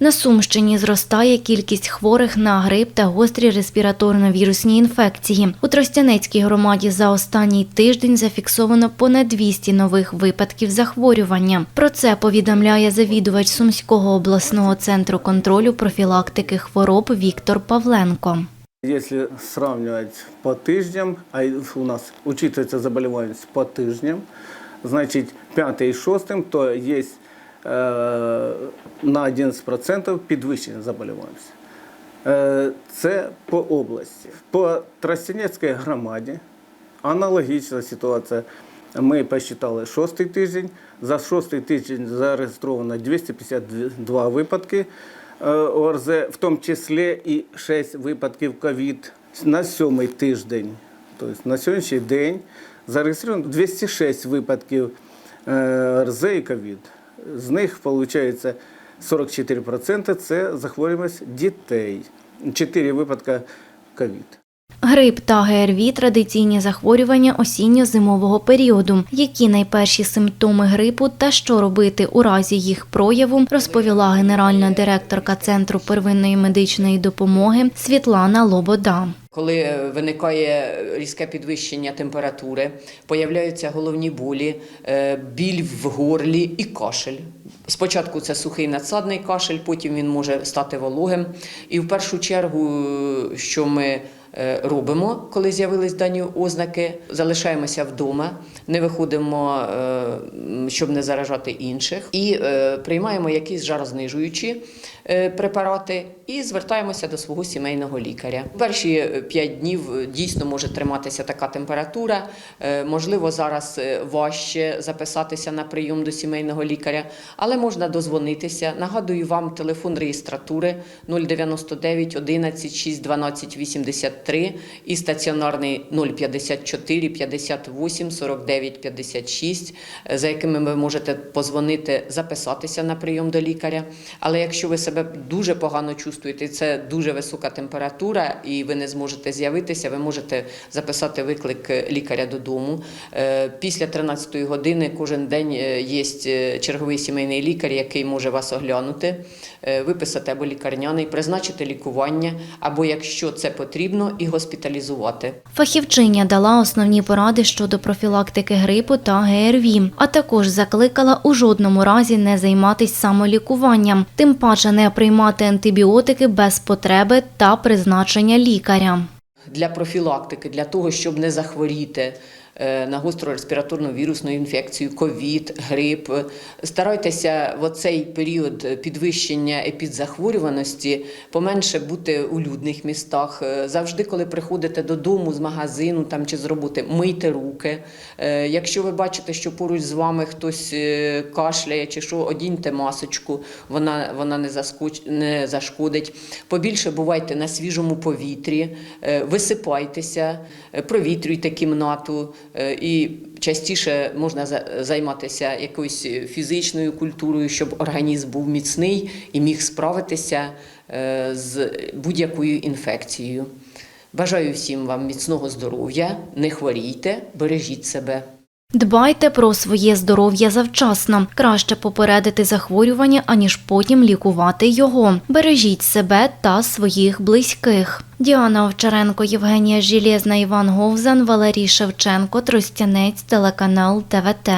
На Сумщині зростає кількість хворих на грип та гострі респіраторно-вірусні інфекції. У Тростянецькій громаді за останній тиждень зафіксовано понад 200 нових випадків захворювання. Про це повідомляє завідувач Сумського обласного центру контролю профілактики хвороб Віктор Павленко. Если сравнивать по тижням, а и у нас учитывается заболеваемость по тижням, значит, пятый и шостым, то есть э, на 11% підвищення заболіваємості. Е, Це по області. По Тростянецькій громаді аналогічна ситуація. Ми посчитали шостий тиждень. За шостий тиждень зареєстровано 252 випадки е, ОРЗ, в тому числі і 6 випадків ковід. На сьомий тиждень, тобто на сьогоднішній день, зареєстровано 206 випадків е, ОРЗ і ковід. З них, виходить, 44% це захворюваність дітей. 4 випадки ковід. Грип та ГРВІ – традиційні захворювання осінньо-зимового періоду. Які найперші симптоми грипу та що робити у разі їх прояву, розповіла генеральна директорка Центру первинної медичної допомоги Світлана Лобода. Коли виникає різке підвищення температури, появляються головні болі, е, біль в горлі і кашель. Спочатку це сухий надсадний кашель, потім він може стати вологим. І в першу чергу, е, що ми е, робимо, коли з'явились дані ознаки, залишаємося вдома, не виходимо, е, щоб не заражати інших, і е, приймаємо якісь жарознижуючі е, препарати і звертаємося до свого сімейного лікаря. Перші е, 5 днів е, дійсно може триматися така температура. Е, Можливо, зараз е, важче записатися на прийом до сімейного лікаря, але можна дозвонитися. Нагадую вам телефон реєстратури 099 11 6 12 83 і стаціонарний 054 58 49 56, е, за якими ви можете позвонити, записатися на прийом до лікаря. Але якщо ви себе дуже погано чувствуєте, це дуже висока температура, і ви не зможете з'явитися, ви можете записати виклик е, лікаря додому. Е, Після 13 години кожен день е, є черговий сімейний лікар, який може вас оглянути, виписати або лікарняний, призначити лікування, або якщо це потрібно, і госпіталізувати. Фахівчиня дала основні поради щодо профілактики грипу та ГРВІ, а також закликала у жодному разі не займатися самолікуванням, тим паче не приймати антибіотики без потреби та призначення лікаря. для профілактики, для того, щоб не захворіти на гостру респіраторну вірусну інфекцію, ковід, грип. Старайтеся в оцей період підвищення епідзахворюваності поменше бути у людних містах. Е, Завжди, коли приходите додому з магазину там чи з роботи, мийте руки. Е, Якщо ви бачите, що поруч з вами хтось е, кашляє чи що, одіньте масочку, вона, вона не, заскоч... не зашкодить. Побільше бувайте на свіжому повітрі, е, висипайтеся, е, провітрюйте кімнату е, і частіше можна за- займатися якоюсь фізичною культурою, щоб організм був міцний і міг справитися е, з будь-якою інфекцією. Бажаю всім вам міцного здоров'я, не хворійте, бережіть себе. Дбайте про своє здоров'я завчасно. Краще попередити захворювання, аніж потім лікувати його. Бережіть себе та своїх близьких. Діана Овчаренко, Євгенія Жілєзна, Іван Говзан, Валерій Шевченко, Тростянець, телеканал ТВТ.